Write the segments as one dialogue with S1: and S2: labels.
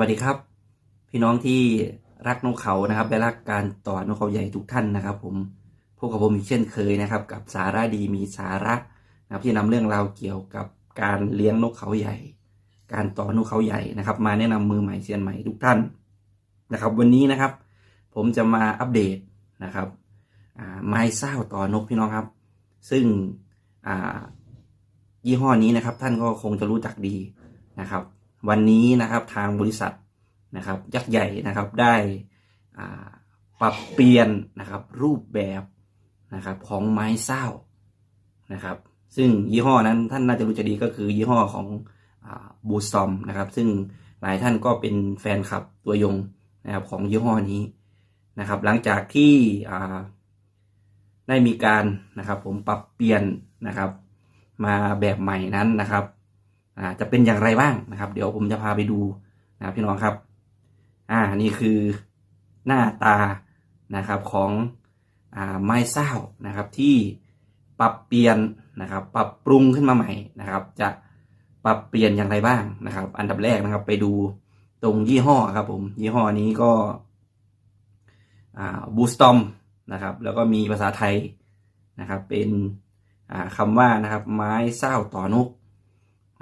S1: วัสดีครับ พี่น้องที่รักนกเขานะครับและรักการต่อนกเขาใหญ่ทุกท่านนะครับ ผมพบกับผมอีกเช่นเคยนะครับ กับสาระดีมีสาระนะครับที่นำเรื่องราวเกี่ยวกับการเลี้ยงนกเขาใหญ่ การต่อนกเขาใหญ่นะครับ มาแนะนำมือใหม่เซียนใหม่ทุกท่านนะครับ วันนี้นะครับ ผมจะมาอัปเดตนะครับไม้เศร้าต่อนกพี่น้องครับ ซึ่งยี่ห้อนี้นะครับ ท่านก็คงจะรู้จักดีนะครับ วันนี้นะครับทางบริษัทนะครับยักษ์ใหญ่นะครับได้ปรับเปลี่ยนนะครับรูปแบบนะครับของไม้เศร้านะครับ ซึ่งยี่ห้อนั้นท่านน่าจะรู้จักดีก็คือยี่ห้อของบูสตอมนะครับ ซึ่งหลายท่านก็เป็นแฟนคลับตัวยงนะครับของยี่ห้อนี้นะครับ หลังจากที่ได้มีการนะครับผมปรับเปลี่ยนนะครับ มาแบบใหม่นั้นนะครับ จะเป็นอย่างไรบ้างนะครับ เดี๋ยวผมจะพาไปดูนะครับพี่น้องครับ อ่านี่คือหน้าตานะครับของอ่าไม้เศร้านะครับที่ปรับเปลี่ยนนะครับ ปรับปรุงขึ้นมาใหม่นะครับ จะปรับเปลี่ยนอย่างไรบ้างนะครับ อันดับแรกนะครับไปดูตรงยี่ห้อครับผม ยี่ห้อนี้ก็อ่าบูสตอมนะครับ แล้วก็มีภาษาไทยนะครับ เป็นอ่าคำว่านะครับ ไม้เศร้าต่อนก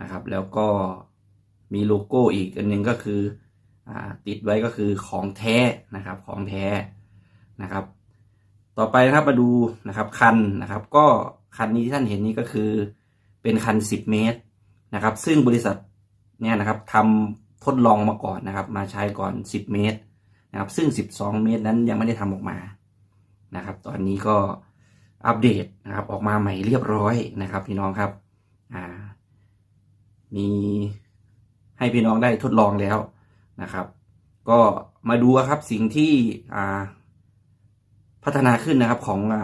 S1: นะครับ แล้วก็มีโลโก้อีกอันหนึงก็คืออติดไว้ก็คือของแท้นะครับของแท้นะครับ ต่อไปนะครับมาดูนะครับคันนะครับ ก็คันนี้ที่ท่านเห็นนี้ก็คือเป็นคัน 10 เมตรนะครับ ซึ่งบริษัทเนี่ยนะครับทำทดลองมาก่อนนะครับ มาใช้ก่อน 10 เมตรนะครับ ซึ่ง 12 เมตรนั้นยังไม่ได้ทำออกมานะครับ ตอนนี้ก็อัปเดตนะครับออกมาใหม่เรียบร้อยนะครับพี่น้องครับอ่า มีให้พี่น้องได้ทดลองแล้วนะครับ ก็มาดูครับสิ่งที่พัฒนาขึ้นนะครับของอ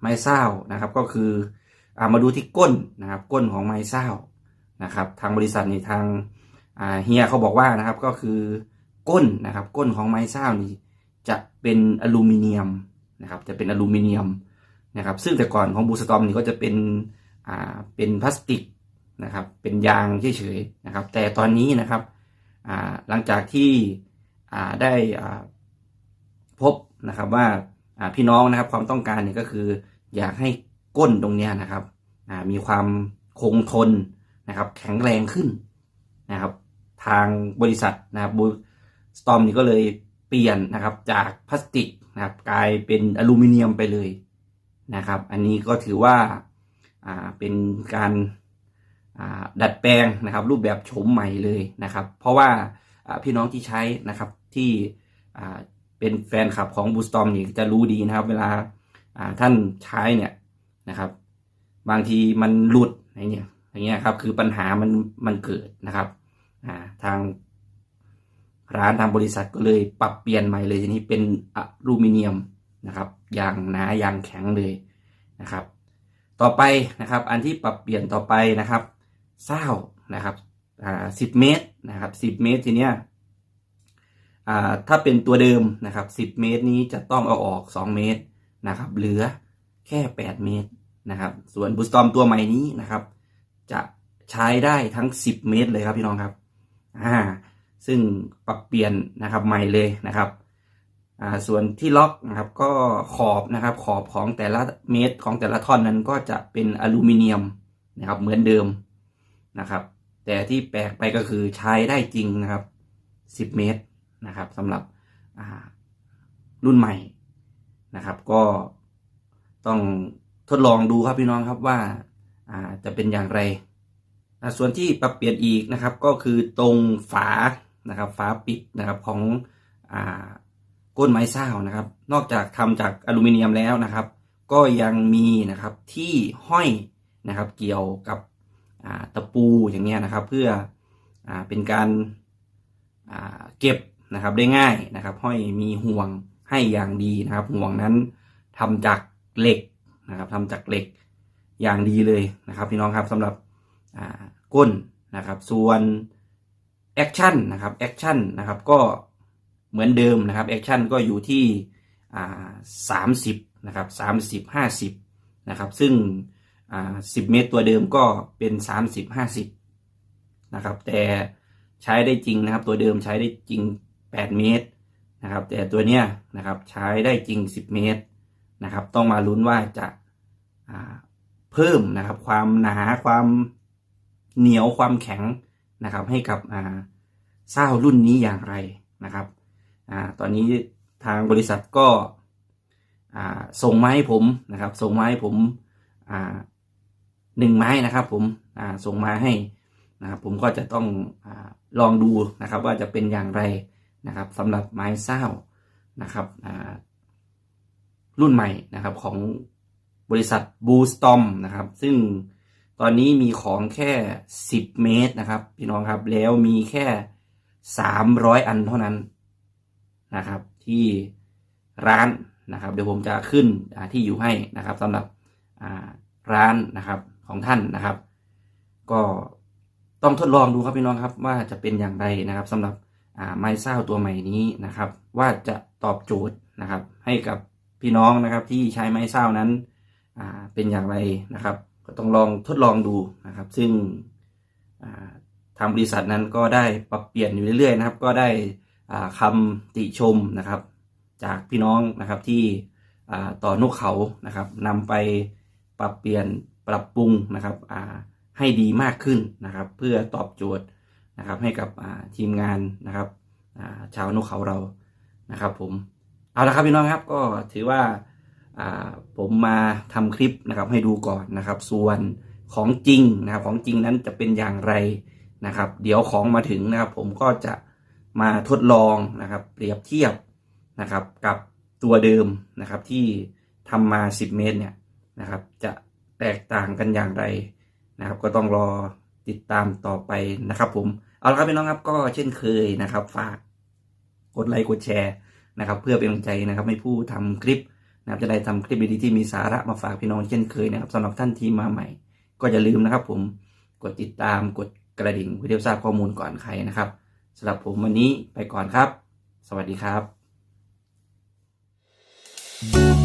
S1: ไม้เศร้านะครับ ก็คืออามาดูที่ก้นนะครับ ก้นของไม้เศร้านะครับ ทางบริษัทนี่ทางเฮียเขาบอกว่านะครับก็คือก้นนะครับ ก้นของไม้เศร้านี่จะเป็นอลูมิเนียมนะครับ จะเป็นอลูมิเนียมนะครับ ซึ่งแต่ก่อนของบูสตอมนี่ก็จะเป็นอ่าเป็นพลาสติก นะครับ เป็นยางเฉยๆนะครับ แต่ตอนนี้นะครับหลังจากที่ได้พบนะครับว่าพี่น้องนะครับความต้องการเนี่ยก็คือ อยากให้ก้นตรงนี้นะครับมีความคงทนนะครับ แข็งแรงขึ้นนะครับ ทางบริษัทนะครับสตอมนี่ก็เลยเปลี่ยนนะครับจากพลาสติกนะครับกลายเป็นอลูมิเนียมไปเลยนะครับ อันนี้ก็ถือว่าเป็นการ ดัดแปลงนะครับ รูปแบบโฉมใหม่เลยนะครับ เพราะว่าพี่น้องที่ใช้นะครับที่เป็นแฟนคลับของบูสตอมนี่จะรู้ดีนะครับ เวลาท่านใช้เนี่ยนะครับ บางทีมันหลุดอย่างเงี้ยอย่างเงี้ยครับคือปัญหามันมันเกิดนะครับทางร้านทางบริษัทก็เลยปรับเปลี่ยนใหม่เลยทีนี้เป็นอลูมิเนียมนะครับอย่างหนาอย่างแข็งเลยนะครับ ต่อไปนะครับ อันที่ปรับเปลี่ยนต่อไปนะครับ เศร้านะครับอ่าสิบเมตรนะครับสิบเมตรทีเนี้ยอ่าถ้าเป็นตัวเดิมนะครับสิบเมตรนี้จะต้องเอาออกสองเมตรนะครับเหลือแค่แปดเมตรนะครับ ส่วนบูสตอมตัวใหม่นี้นะครับ จะใช้ได้ทั้งสิบเมตรเลยครับพี่น้องครับอ่าซึ่งปรับเปลี่ยนนะครับใหม่เลยนะครับอ่าส่วนที่ล็อกนะครับก็ขอบนะครับขอบของแต่ละเมตรของแต่ละท่อนนั้นก็จะเป็นอลูมิเนียมนะครับเหมือนเดิม นะครับ แต่ที่แปลกไปก็คือใช้ได้จริงนะครับ 10 เมตรนะครับสำหรับรุ่นใหม่นะครับ ก็ต้องทดลองดูครับพี่น้องครับว่าจะเป็นอย่างไร ส่วนที่ปรับเปลี่ยนอีกนะครับ ก็คือตรงฝานะครับฝาปิดนะครับของอก้นไม้เศร้านะครับ นอกจากทำจากอลูมิเนียมแล้วนะครับ ก็ยังมีนะครับที่ห้อยนะครับ เกี่ยวกับ ตะปูอย่างเงี้ยนะครับ เพื่ออเป็นการเก็บนะครับได้ง่ายนะครับ ห้อยมีห่วงให้อย่างดีนะครับ ห่วงนั้นทำจากเหล็กนะครับทำจากเหล็กอย่างดีเลยนะครับ พี่น้องครับสำหรับก้นนะครับ ส่วนแอคชั่นนะครับแอคชั่นนะครับก็เหมือนเดิมนะครับแอคชั่นก็อยู่ที่สามสิบนะครับสามสิบห้าสิบนะครับ ซึ่ง สิบเมตรตัวเดิมก็เป็นสามสิบห้าสิบนะครับ แต่ใช้ได้จริงนะครับ ตัวเดิมใช้ได้จริง8เมตรนะครับ แต่ตัวเนี้ยนะครับใช้ได้จริง10เมตรนะครับ ต้องมาลุ้นว่าจะอ่าเพิ่มนะครับ ความหนาความเหนียวความแข็งนะครับ ให้กับอ่าเศร้ารุ่นนี้อย่างไรนะครับอ่าตอนนี้ทางบริษัทก็อ่าส่งมาให้ผมนะครับ ส่งมาให้ผมอ่า หนึ่งไม้นะครับ ผมส่งมาให้นะครับผมก็จะต้องอลองดูนะครับ ว่าจะเป็นอย่างไรนะครับสำหรับไม้เศร้านะครับรุ่นใหม่นะครับของบริษัทบูสตอมนะครับ ซึ่งตอนนี้มีของแค่ 10 เมตรนะครับ พี่น้องครับแล้วมีแค่ 300 อันเท่านั้นนะครับ ที่ร้านนะครับ เดี๋ยวผมจะขึ้นที่อยู่ให้นะครับสำหรับร้านนะครับ ของท่านนะครับ ก็ต้องทดลองดูครับพี่น้องครับ ว่าจะเป็นอย่างไรนะครับสำหรับไม้เศร้าตัวใหม่นี้นะครับ ว่าจะตอบโจทย์นะครับ ให้กับพี่น้องนะครับ ที่ใช้ไม้เศร้านั้นเป็นอย่างไรนะครับ ก็ต้องลองทดลองดูนะครับ ซึ่งทางบริษัทนั้นก็ได้ปรับเปลี่ยนอยู่เรื่อยๆนะครับ ก็ได้อ่าคำติชมนะครับ จากพี่น้องนะครับที่ต่อนกเขานะครับนำไปปรับเปลี่ยน ปรับปรุงนะครับให้ดีมากขึ้นนะครับ เพื่อตอบโจทย์นะครับให้กับทีมงานนะครับาชาวนกเขาเรานะครับ ผมเอาละครับพี่น้องครับก็ถือว่าาผมมาทำคลิปนะครับให้ดูก่อนนะครับ ส่วนของจริงนะครับของจริงนั้นจะเป็นอย่างไรนะครับ เดี๋ยวของมาถึงนะครับ ผมก็จะมาทดลองนะครับ เปรียบเทียบนะครับกับตัวเดิมนะครับที่ทำมา 10 เมตรเนี่ยนะครับ จะ แตกต่างกันอย่างไรนะครับ ก็ต้องรอติดตามต่อไปนะครับผมเอาละครับพี่น้องครับก็เช่นเคยนะครับ ฝากกดไลค์กดแชร์นะครับ เพื่อเป็นกำลังใจนะครับให้ผู้ทำคลิปนะครับจะได้ทำคลิปดีๆที่มีสาระมาฝากพี่น้องเช่นเคยนะครับสำหรับท่านที่มาใหม่ ก็อย่าลืมนะครับ ผมกดติดตามกดกระดิ่งเพื่อที่จะทราบข้อมูลก่อนใครนะครับสำหรับผมวันนี้ไปก่อนครับ สวัสดีครับ